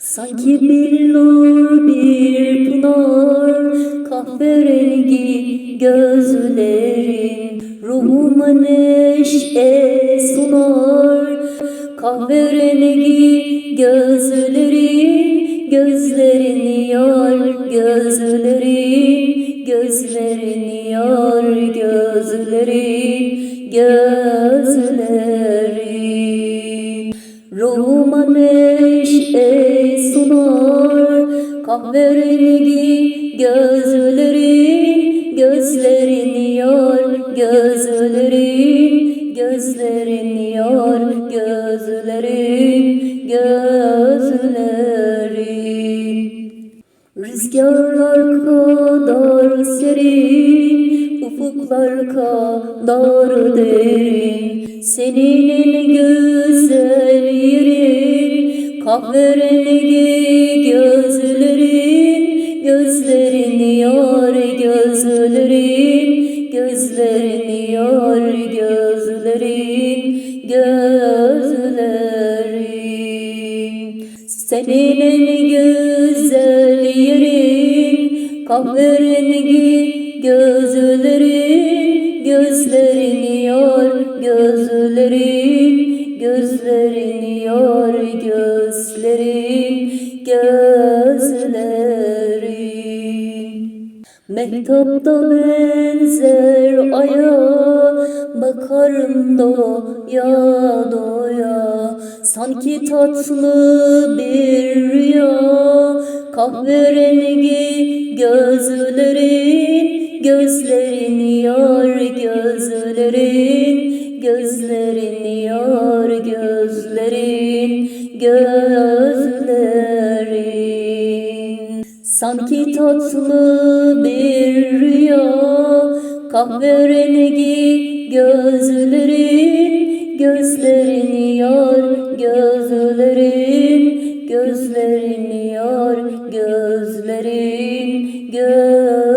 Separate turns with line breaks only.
Sanki bir nur bir pınar Kahverengi gözlerin. Ruhuma neşe sunar Kahverengi gözlerin. Gözlerini yar gözlerin. Gözlerini yar gözlerin. Gözlerin. Ruhuma neşe Kahverengi gözlerin Gözlerini yar gözlerin Gözlerini yar gözlerin Gözlerin Rüzgarlar kadar serin, ufuklar kadar derin. Senin en güzel yerin, kahverengi gözlerin. Senin en güzel yerin kahverengi gözlerin gözlerini yor gözlerin gözlerini yor gözlerin gözlerin Mehtapta benzer aya Bakarım doya doya Sanki tatlı bir rüya. Kahverengi gözlerin Gözlerini yar gözlerin Gözlerini yar gözlerin Gözlerin. Sanki tatlı bir rüya Kahverengi gözlerin Gözlerini yar gözlerin Gözlerini yar gözlerin Gözlerin